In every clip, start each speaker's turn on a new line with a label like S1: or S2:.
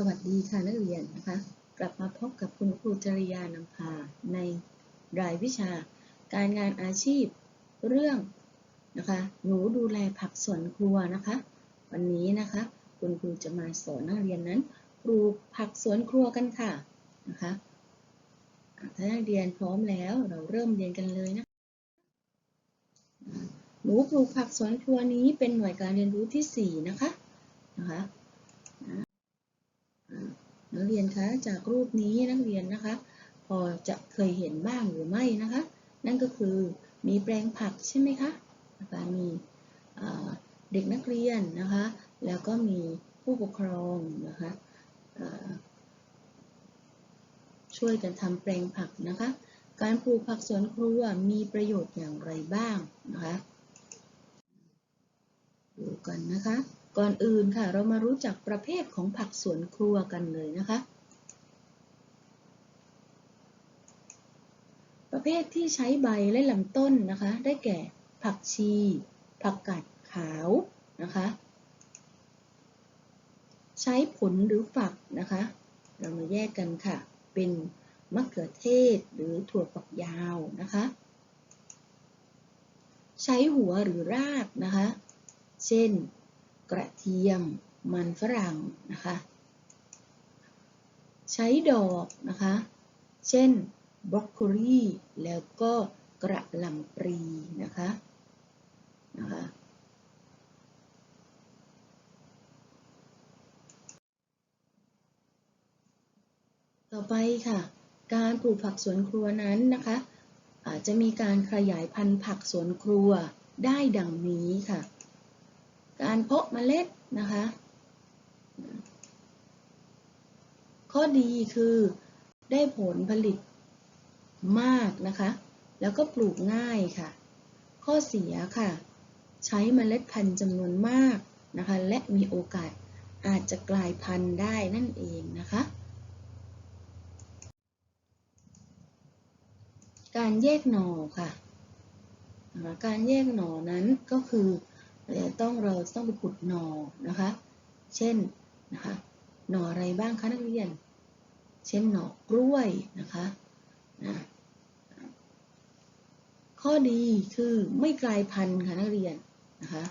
S1: สวัสดีค่ะนักเรียนนะคะ กลับมาพบกับคุณครูจริยานำพาในรายวิชา การงานอาชีพเรื่องนะคะ หนูดูแลผักสวนครัวนะคะ วันนี้นะคะ คุณครูจะมาสอนนักเรียนนั้นปลูกผักสวนครัวกันค่ะนะคะถ้านักเรียนพร้อมแล้วเราเริ่มเรียนกันเลยนะคะหนูปลูกผักสวนครัวนี้เป็นหน่วยการเรียนรู้ที่สี่นะคะนะคะ นักเรียนคะจากรูปนี้นักเรียนนะคะ พอจะเคยเห็นบ้างหรือไม่นะคะ นั่นก็คือมีแปลงผักใช่ไหมคะนะคะมีเด็กนักเรียนนะคะ แล้วก็มีผู้ปกครองนะคะช่วยกันทำแปลงผักนะคะ การปลูกผักสวนครัวมีประโยชน์อย่างไรบ้างนะคะ ดูกันนะคะ ก่อนอื่นค่ะ เรามารู้จักประเภทของผักสวนครัวกันเลยนะคะ ประเภทที่ใช้ใบและลำต้นนะคะ ได้แก่ ผักชี ผักกาดขาวนะคะ ใช้ผลหรือฝักนะคะ เรามาแยกกันค่ะ เป็นมะเขือเทศหรือถั่วฝักยาวนะคะ ใช้หัวหรือรากนะคะ เช่น กระเทียม มันฝรั่งนะคะ ใช้ดอกนะคะ เช่นบรอกโคลีแล้วก็กระหล่ำปลีนะคะนะคะต่อไปค่ะ การปลูกผักสวนครัวนั้นนะคะอาจจะมีการขยายพันธุ์ผักสวนครัวได้ดังนี้ค่ะ การเพาะเมล็ดนะคะ ข้อดีคือได้ผลผลิตมากนะคะ แล้วก็ปลูกง่ายค่ะ ข้อเสียค่ะ ใช้เมล็ดพันธุ์จำนวนมากนะคะ และมีโอกาสอาจจะกลายพันธุ์ได้นั่นเองนะคะ การแยกหน่อค่ะ การแยกหน่อนั้นก็คือ เราต้องเราต้องไปขุดหนอนะคะ เช่นนะคะหนออะไรบ้างคะนักเรียน เช่นหนอกล้วยนะคะนะข้อดีคือไม่กลายพันธุ์ค่ะนักเรียนนะคะ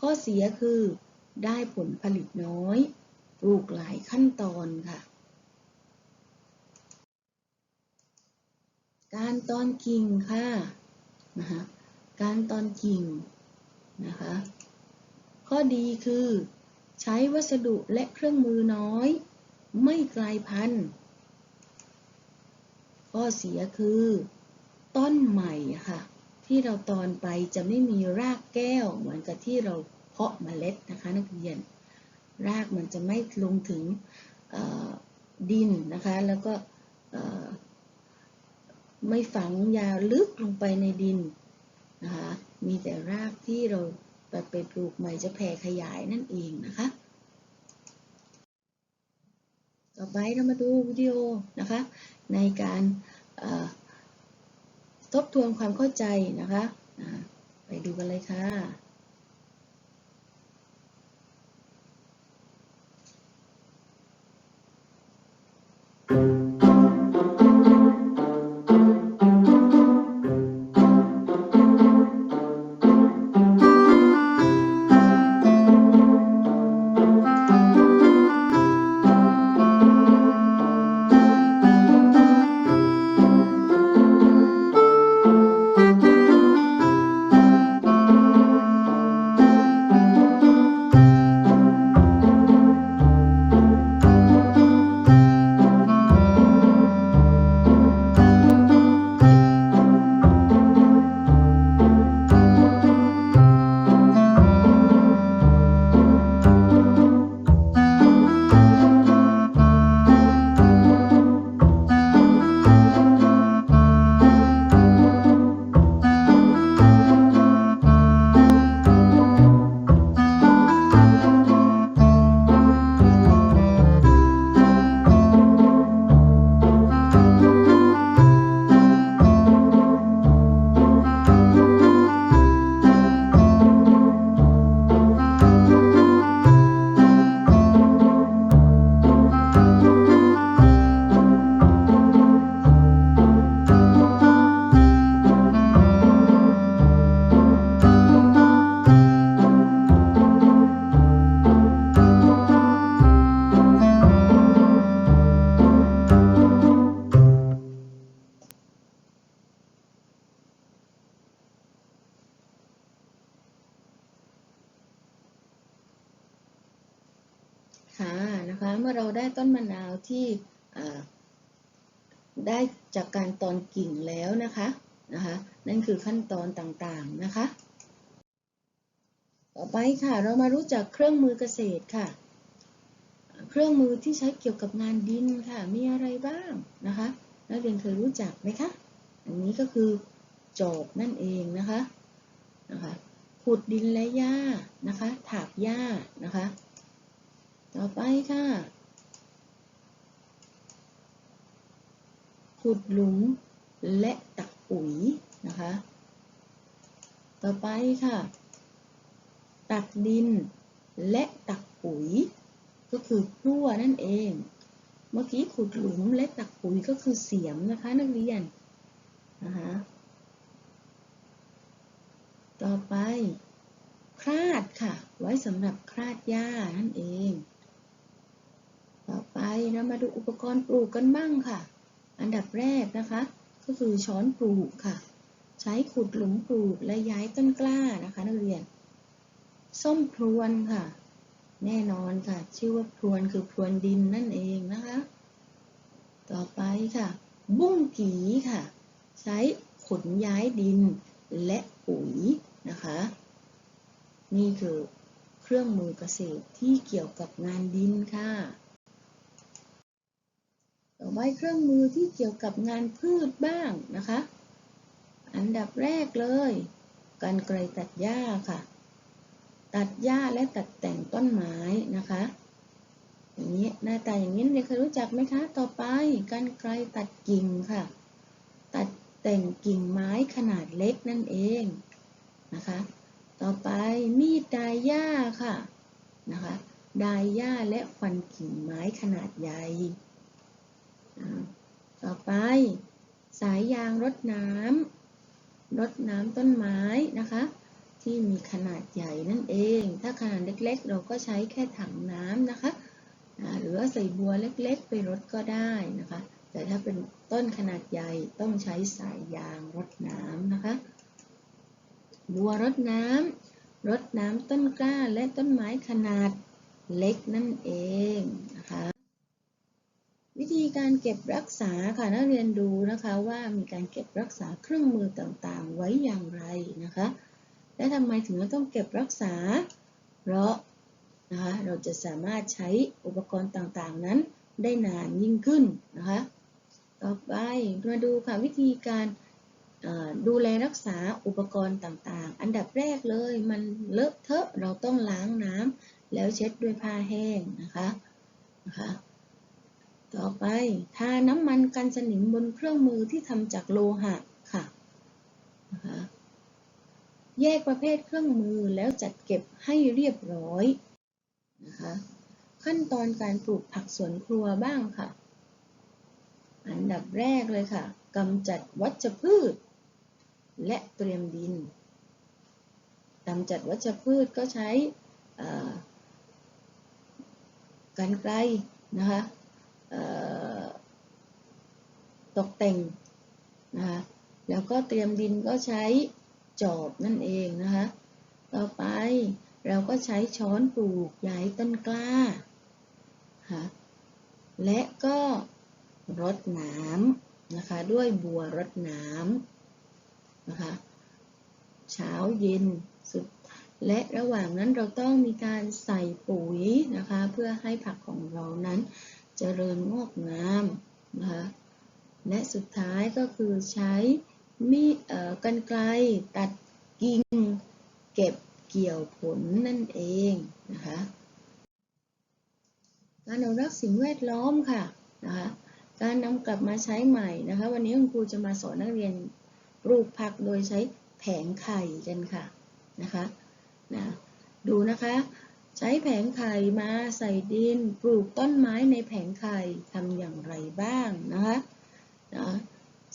S1: ข้อเสียคือได้ผลผลิตน้อย ปลูกหลายขั้นตอนค่ะ การตอนกิ่งค่ะนะคะการตอนกิ่ง นะคะ ข้อดีคือ ใช้วัสดุและเครื่องมือน้อย ไม่กลายพันธุ์ ข้อเสียคือ ต้นใหม่ค่ะ ที่เราตอนไปจะไม่มีรากแก้วเหมือนกับที่เราเพาะเมล็ดนะคะนักเรียน รากมันจะไม่ลงถึงดินนะคะ แล้วก็ไม่ฝังยาวลึกลงไปในดินนะคะ มีแต่รากที่เราไปปลูกใหม่จะแผ่ขยายนั่นเองนะคะ ต่อไปเรามาดูวิดีโอนะคะ ในการทบทวนความเข้าใจนะคะ ไปดูกันเลยค่ะนะคะ ต้นมะนาวที่ได้จากการตอนกิ่งแล้วนะคะนะคะ นั่นคือขั้นตอนต่างๆนะคะ ต่อไปค่ะเรามารู้จักเครื่องมือเกษตรค่ะ เครื่องมือที่ใช้เกี่ยวกับงานดินค่ะ มีอะไรบ้างนะคะนักเรียนเคยรู้จักไหมคะอันนี้ก็คือจอบนั่นเองนะคะนะคะขุดดินและหญ้านะคะ ถากหญ้านะคะ ต่อไปค่ะ ขุดหลุม และตักปุ๋ยนะคะ ต่อไปค่ะ ตักดินและตักปุ๋ย ก็คือพลั่วนั่นเอง เมื่อกี้ขุดหลุมและตักปุ๋ยก็คือเสียมนะคะนักเรียนนะคะต่อไปคราดค่ะ ไว้สำหรับคราดหญ้านั่นเอง ต่อไปเรามาดูอุปกรณ์ปลูกกันบ้างค่ะ อันดับแรกนะคะ ก็คือช้อนปลูกค่ะ ใช้ขุดหลุมปลูกและย้ายต้นกล้านะคะ นักเรียน ส้มพรวนค่ะ แน่นอนค่ะ ชื่อว่าพรวนคือพรวนดินนั่นเองนะคะ ต่อไปค่ะ บุ้งกีค่ะ ใช้ขนย้ายดินและปุ๋ยนะคะ นี่คือเครื่องมือเกษตรที่เกี่ยวกับงานดินค่ะ ไปเครื่องมือที่เกี่ยวกับงานพืชบ้างนะคะ อันดับแรกเลยกันไกรตัดหญ้าค่ะ ตัดหญ้าและตัดแต่งต้นไม้นะคะอย่างนี้หน้าตาอย่างนี้เด็กเคยรู้จักไหมคะต่อไปกันไกรตัดกิ่งค่ะ ตัดแต่งกิ่งไม้ขนาดเล็กนั่นเองนะคะ ต่อไปมีดดายหญ้าค่ะนะคะดายหญ้าและฟันกิ่งไม้ขนาดใหญ่ ต่อไป สายยางรดน้ำรดน้ำต้นไม้นะคะ ที่มีขนาดใหญ่นั่นเอง ถ้าขนาดเล็กๆ เราก็ใช้แค่ถังน้ำนะคะหรือว่าใส่บัวเล็กๆ ไปรดก็ได้นะคะ แต่ถ้าเป็นต้นขนาดใหญ่ต้องใช้สายยางรดน้ำนะคะ บัวรดน้ำรดน้ำต้นกล้าและต้นไม้ขนาดเล็กนั่นเองนะคะ การเก็บรักษาค่ะนักเรียนดูนะคะว่ามีการเก็บรักษาเครื่องมือต่างๆ ไว้อย่างไรนะคะ และทำไมถึงต้องเก็บรักษา เพราะนะคะเราจะสามารถใช้อุปกรณ์ต่างๆนั้นได้นานยิ่งขึ้นนะคะ ต่อไปมาดูค่ะวิธีการดูแลรักษาอุปกรณ์ต่างๆ อันดับแรกเลยมันเลอะเทอะเราต้องล้างน้ำแล้วเช็ดด้วยผ้าแห้งนะคะนะคะ ต่อไปทาน้ำมันกันสนิมบนเครื่องมือที่ทำจากโลหะค่ะนะคะแยกประเภทเครื่องมือแล้วจัดเก็บให้เรียบร้อยนะคะขั้นตอนการปลูกผักสวนครัวบ้างค่ะ อันดับแรกเลยค่ะกำจัดวัชพืช และเตรียมดินกำจัดวัชพืชก็ใช้กันไกลนะคะ ตกแต่งนะคะแล้วก็เตรียมดินก็ใช้จอบนั่นเองนะคะ ต่อไปเราก็ใช้ช้อนปลูกย้ายต้นกล้าค่ะและก็รดน้ำนะคะ ด้วยบัวรดน้ำนะคะ เช้าเย็นสุด และระหว่างนั้นเราต้องมีการใส่ปุ๋ยนะคะ เพื่อให้ผักของเรานั้น เจริญงอกงามนะคะและสุดท้ายก็คือใช้มีกันไกลตัดกิ่ง เก็บเกี่ยวผลนั่นเองนะคะการอนุรักษ์สิ่งแวดล้อมค่ะนะคะการนำกลับมาใช้ใหม่นะคะวันนี้คุณครูจะมาสอนนักเรียนปลูกผักโดยใช้แผงไข่กันค่ะนะคะนะดูนะคะ ใช้แผงไข่มาใส่ดิน ปลูกต้นไม้ในแผงไข่ทำอย่างไรบ้างนะคะนะ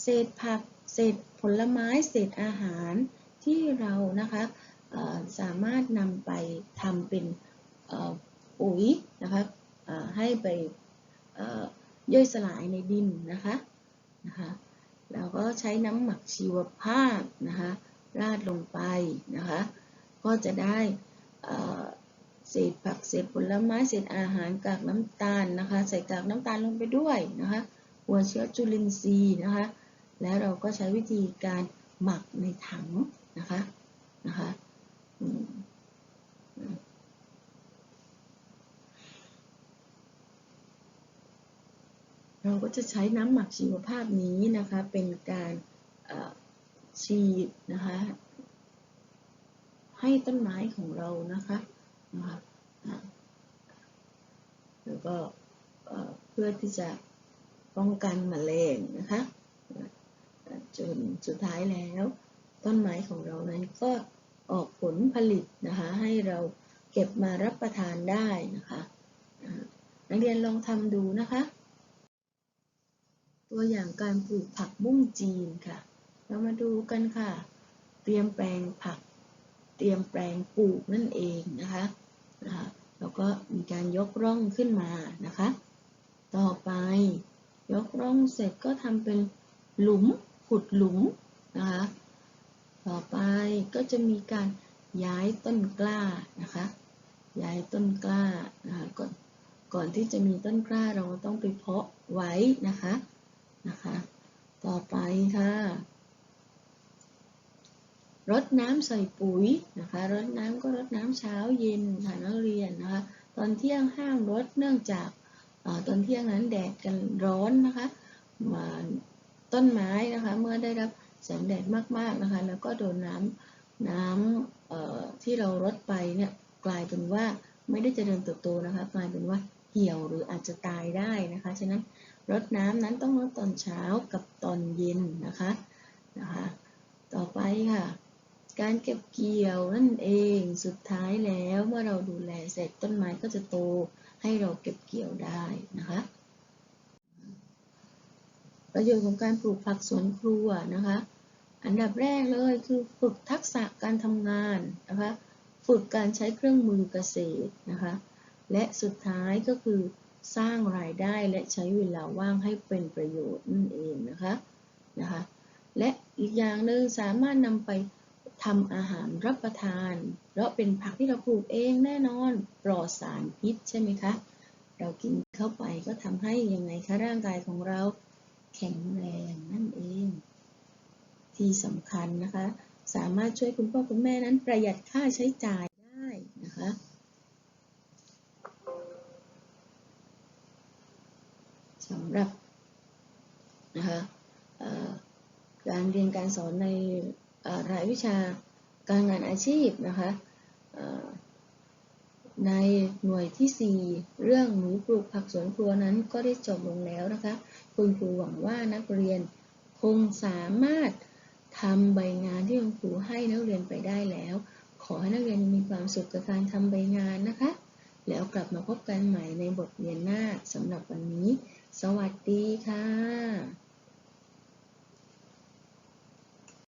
S1: เศษผัก เศษผลไม้ เศษอาหารที่เรานะคะสามารถนำไปทำเป็นปุ๋ยนะคะให้ไปย่อยสลายในดินนะคะนะคะเราก็ใช้น้ำหมักชีวภาพนะคะราดลงไปนะคะก็จะได้ เศษผักเศษผลไม้เศษอาหารกากน้ำตาลนะคะ ใส่กากน้ำตาลลงไปด้วยนะคะ หัวเชื้อจุลินทรีย์นะคะ แล้วเราก็ใช้วิธีการหมักในถังนะคะนะคะเราก็จะใช้น้ำหมักชีวภาพนี้นะคะ เป็นการฉีดนะคะ ให้ต้นไม้ของเรานะคะ นะคะแล้วก็เพื่อที่จะป้องกันแมลงนะคะจนสุดท้ายแล้ว ต้นไม้ของเรานั้นก็ออกผลผลิตนะคะให้เราเก็บมารับประทานได้นะคะนักเรียนลองทำดูนะคะ ตัวอย่างการปลูกผักบุ้งจีนค่ะ เรามาดูกันค่ะ เตรียมแปลงผัก เตรียมแปลงปลูกนั่นเองนะคะ นะคะแล้วก็มีการยกร่องขึ้นมานะคะ ต่อไปยกร่องเสร็จก็ทำเป็นหลุมขุดหลุมนะคะ ต่อไปก็จะมีการย้ายต้นกล้านะคะ ย้ายต้นกล้านะคะก่อนก่อนที่จะมีต้นกล้าเราต้องไปเพาะไว้นะคะนะคะ ต่อไปค่ะ รดน้ำใส่ปุ๋ยนะคะ รดน้ำก็รดน้ำเช้าเย็นค่ะนักเรียนนะคะ ตอนเที่ยงห้ามรดเนื่องจากอตอนเที่ยงนั้นแดดกันร้อนนะคะมาต้นไม้นะคะเมื่อได้รับแสงแดดมากๆนะคะ แล้วก็โดนน้ำน้ำที่เรารดไปเนี่ยกลายเป็นว่าไม่ได้เจริญเติบโตนะคะ กลายเป็นว่าเหี่ยวหรืออาจจะตายได้นะคะฉะนั้นรดน้ำนั้นต้องรดตอนเช้ากับตอนเย็นนะคะนะคะ ต่อไปค่ะ การเก็บเกี่ยวนั่นเองสุดท้ายแล้วเมื่อเราดูแลเสร็จต้นไม้ก็จะโตให้เราเก็บเกี่ยวได้นะคะ ประโยชน์ของการปลูกผักสวนครัวนะคะ อันดับแรกเลยคือฝึกทักษะการทำงานนะคะ ฝึกการใช้เครื่องมือเกษตรนะคะ และสุดท้ายก็คือสร้างรายได้และใช้เวลาว่างให้เป็นประโยชน์นั่นเองนะคะนะคะ และอีกอย่างหนึ่งสามารถนำไป ทำอาหารรับประทานเพราะเป็นผักที่เราปลูกเองแน่นอนปลอดสารพิษใช่ไหมคะ เรากินเข้าไปก็ทำให้ยังไงคะร่างกายของเราแข็งแรงนั่นเอง ที่สำคัญนะคะ สามารถช่วยคุณพ่อคุณแม่นั้นประหยัดค่าใช้จ่ายได้นะคะสำหรับนะคะการเรียนการสอนใน รายวิชาการงานอาชีพนะคะในหน่วยที่ 4 เรื่องหนูปลูกผักสวนครัวนั้นก็ได้จบลงแล้วนะคะ คุณครูหวังว่านักเรียนคงสามารถทำใบงานที่คุณครูให้นักเรียนไปได้แล้ว ขอให้นักเรียนมีความสุขกับการทำใบงานนะคะ แล้วกลับมาพบกันใหม่ในบทเรียนหน้าสำหรับวันนี้ สวัสดีค่ะ